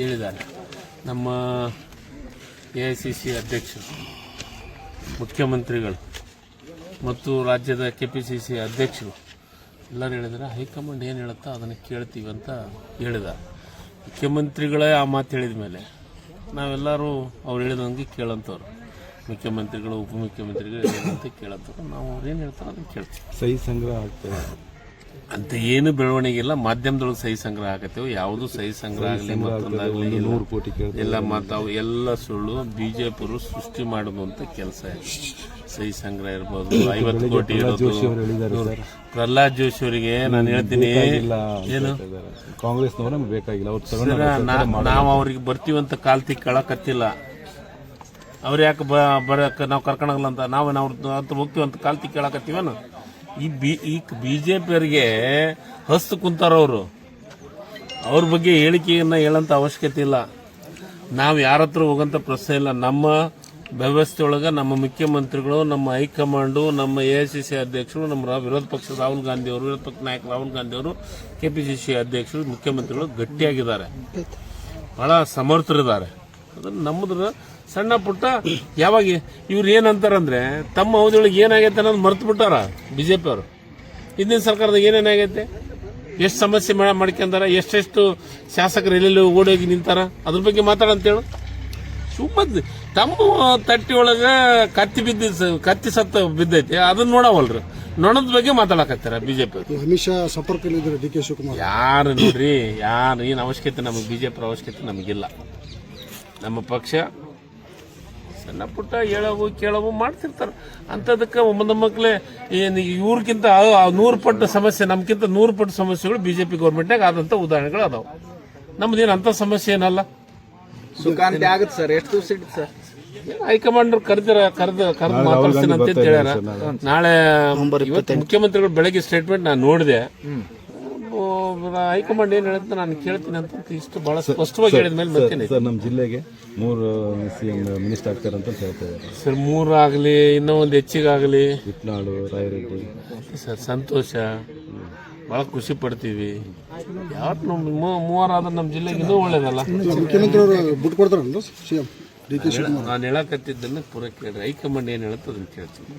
ಹೇಳಿದ್ದಾರೆ. ನಮ್ಮ A I C C ಅಧ್ಯಕ್ಷರು, ಮುಖ್ಯಮಂತ್ರಿಗಳು ಮತ್ತು ರಾಜ್ಯದ ಕೆ ಪಿ ಸಿ ಸಿ ಅಧ್ಯಕ್ಷರು, ಎಲ್ಲರೂ ಹೇಳಿದರೆ ಹೈಕಮಾಂಡ್ ಏನು ಹೇಳುತ್ತೋ ಅದನ್ನು ಕೇಳ್ತೀವಿ ಅಂತ ಹೇಳಿದ ಮುಖ್ಯಮಂತ್ರಿಗಳೇ ಆ ಮಾತು ಹೇಳಿದ ಮೇಲೆ ನಾವೆಲ್ಲರೂ ಅವ್ರು ಹೇಳಿದಂಗೆ ಕೇಳಂಥವ್ರು ಮುಖ್ಯಮಂತ್ರಿಗಳು, ಉಪಮುಖ್ಯಮಂತ್ರಿಗಳು ಹೇಳಿದಂತೆ ಕೇಳೋಂಥವ್ರು ನಾವು ಅವ್ರು ಏನು ಹೇಳ್ತಾರೋ ಅದನ್ನು ಕೇಳ್ತೀವಿ. ಸಹಿ ಸಂಗ್ರಹ ಆಗ್ತದೆ. ಅಂತ ಏನು ಬೆಳವಣಿಗೆ ಇಲ್ಲ. ಮಾಧ್ಯಮದೊಳಗೆ ಸಹಿ ಸಂಗ್ರಹ ಆಗತ್ತೇವೆ. ಯಾವುದು ಸಹಿ ಸಂಗ್ರಹ ಆಗಲಿ ಮತ್ತೊಂದಾಗಲಿ. ನೂರು ಕೋಟಿ ಎಲ್ಲ ಮಾತಾವು ಎಲ್ಲ ಸುಳ್ಳು. ಬಿಜೆಪಿಯವರು ಸೃಷ್ಟಿ ಮಾಡುವಂತ ಕೆಲಸ ಇದೆ. ಸಹಿ ಸಂಗ್ರಹ ಇರ್ಬೋದು. ಐವತ್ತು ಕೋಟಿ ಇರೋದು. ಪ್ರಹ್ಲಾದ್ ಜೋಶಿ ಅವರಿಗೆ ನಾನು ಹೇಳ್ತೀನಿ. ಏನು? ನಮ್ಗೆ ಬೇಕಾಗಿಲ್ಲ. ಅವ್ರು ನಾವು ಅವ್ರಿಗೆ ಬರ್ತೀವಂತ ಕಾಲ್ ತಿಕ್ಕಳಕತ್ತಿಲ್ಲ ಅವ್ರು ಯಾಕೆ ಬ ಬರಕ್ ನಾವು ಕರ್ಕೊಂಡೋಗಲ್ಲ ಅಂತ? ನಾವು ಅವ್ರ ಹತ್ರ ಹೋಗ್ತೀವಂತ ಕಾಲ್ ತಿಕ್ಕಳಕತ್ತೀವನು ಈ ಬಿ, ಈ ಬಿಜೆಪಿಯವರಿಗೆ ಹಸ್ತು ಕುಂತಾರವರು ಅವ್ರ. ಬಗ್ಗೆ ಹೇಳಿಕೆಯನ್ನ ಹೇಳಂತ ಅವಶ್ಯಕತೆ ಇಲ್ಲ. ನಾವು ಯಾರ ಹತ್ರ ಹೋಗಂತ ಪ್ರಶ್ನೆ ಇಲ್ಲ. ನಮ್ಮ ವ್ಯವಸ್ಥೆ ಒಳಗೆ ನಮ್ಮ ಮುಖ್ಯಮಂತ್ರಿಗಳು, ನಮ್ಮ ಹೈಕಮಾಂಡು, ನಮ್ಮ ಎ ಐ ಸಿ ಸಿ ಅಧ್ಯಕ್ಷರು, ನಮ್ಮ ವಿರೋಧ ಪಕ್ಷ ರಾಹುಲ್ ಗಾಂಧಿ ಅವರು, ವಿರೋಧ ಪಕ್ಷ ನಾಯಕ ರಾಹುಲ್ ಗಾಂಧಿ ಅವರು, ಕೆ ಪಿ ಸಿ ಸಿ ಅಧ್ಯಕ್ಷರು, ಮುಖ್ಯಮಂತ್ರಿಗಳು ಗಟ್ಟಿಯಾಗಿದ್ದಾರೆ. ಬಹಳ ಸಮರ್ಥರಿದ್ದಾರೆ. ಅದನ್ನ ನಮ್ಮದ್ರ ಸಣ್ಣ ಪುಟ್ಟ ಯಾವಾಗ ಇವ್ರು ಏನಂತಾರಂದ್ರೆ ತಮ್ಮ ಅವಧಿಯೊಳಗೆ ಏನಾಗೈತೆ ಅನ್ನೋದು ಮರ್ತು ಬಿಟ್ಟಾರ ಬಿಜೆಪಿ ಅವರು. ಹಿಂದಿನ ಸರ್ಕಾರದಾಗ ಏನೇನಾಗೈತೆ ಎಷ್ಟು ಸಮಸ್ಯೆ ಮೇಳ ಮಾಡ್ಕೊಂಡಾರ? ಎಷ್ಟೆಷ್ಟು ಶಾಸಕರು ಎಲ್ಲೆಲ್ಲಿ ಓಡೋಗಿ ನಿಂತಾರ? ಅದ್ರ ಬಗ್ಗೆ ಮಾತಾಡಂತೇಳು ಸುಮ್ಮನೆ ತಮ್ಮ ತಟ್ಟಿ ಒಳಗ ಕತ್ತಿ ಬಿದ್ದ ಕತ್ತಿ ಸತ್ತ ಬಿದ್ದೈತಿ. ಅದನ್ನ ನೋಡವಲ್ರಿ. ನೊಣದ ಬಗ್ಗೆ ಮಾತಾಡಕತ್ತಾರ ಬಿಜೆಪಿ ಅಮಿತ್ ಶಾ ಸಂಪರ್ಕದಲ್ಲಿದ್ದಾರೆ ಡಿ ಕೆ ಶಿವಕುಮಾರ್. ಯಾರು ನೋಡ್ರಿ? ಯಾರು ಏನು ಅವಶ್ಯಕತೆ ನಮಗೆ? ಬಿಜೆಪಿ ಅವಶ್ಯಕತೆ ನಮಗಿಲ್ಲ. ನಮ್ಮ ಪಕ್ಷ ಸಣ್ಣ ಪುಟ್ಟ ಹೇಳವು ಕೇಳವು ಮಾಡ್ತಿರ್ತಾರೆ. ಅಂಥದಕ್ಕೆ ಒಮ್ಮದ ಮಕ್ಕಳೇ ಏನು ಇವ್ರಿಗಿಂತ ನೂರು ಪಟ್ಟು ಸಮಸ್ಯೆ ನಮ್ಗಿಂತ ನೂರು ಪಟ್ಟು ಸಮಸ್ಯೆಗಳು ಬಿಜೆಪಿ ಗೌರ್ಮೆಂಟ್ನಾಗ ಆದಂಥ ಉದಾಹರಣೆಗಳು ಅದಾವೆ. ನಮ್ದೇನು ಅಂಥ ಸಮಸ್ಯೆ ಏನಲ್ಲ. ಸುಖಾಂತಿ ಆಗುತ್ತೆ ಸರ್ ಎಷ್ಟು ದಿವಸ ಇಟ್ಟು ಸರ್? ಹೈಕಮಾಂಡ್ ಕರೆದಿರ ಕರೆದು ಕರೆದು ಮಾತಾಡ್ತೀನಿ ಅಂತ ಹೇಳ್ಯಾರ. ನಾಳೆ. ಇವತ್ತು ಮುಖ್ಯಮಂತ್ರಿಗಳು ಬೆಳಗ್ಗೆ ಸ್ಟೇಟ್ಮೆಂಟ್ ನಾನು ನೋಡಿದೆ. ಹೈಕಮಾಂಡ್ ಏನ್ ಹೇಳುತ್ತೆ ನಾನು ಕೇಳ್ತೀನಿ ಅಂತ ಇಷ್ಟು ಬಹಳ ಸ್ಪಷ್ಟವಾಗಿ ಹೇಳಿದ ಮೇಲೆ ಮತ್ತೆ ಸರ್ ನಮ್ಮ ಜಿಲ್ಲೆಗೆ ಮೂರು ಸಿ ಎಂ ಮಿನಿಸ್ಟರ್ ಆಗ್ತಾರೆ ಅಂತ ಹೇಳ್ತಾ ಸರ್ ಸರ್ ಆಗಲಿ ಇನ್ನೂ ಒಂದು ಹೆಚ್ಚಿಗಾಗಲಿ. ಇಟ್ನಾಳು ರಾಯರೆಡ್ಡಿ. ಸರ್ ಸಂತೋಷ. ಬಹಳ ಖುಷಿ ಪಡ್ತೀವಿ. ಯಾವತ್ತು ನಮ್ಮ ಮೂವರಾದ್ರೆ ನಮ್ಮ ಜಿಲ್ಲೆಗೆ ಇನ್ನೂ ಒಳ್ಳೇದಲ್ಲ? ಮುಖ್ಯಮಂತ್ರಿ ಕೊಡ್ತಾರಲ್ಲ ಸಿಎಂ ನಾನು ಹೇಳಕತ್ತಿದ್ದನ್ನು ಪೂರ ಕೇಳಿ ಹೈಕಮಾಂಡ್ ಏನು ಹೇಳುತ್ತೆ ಅದನ್ನು ಕೇಳ್ತೀನಿ.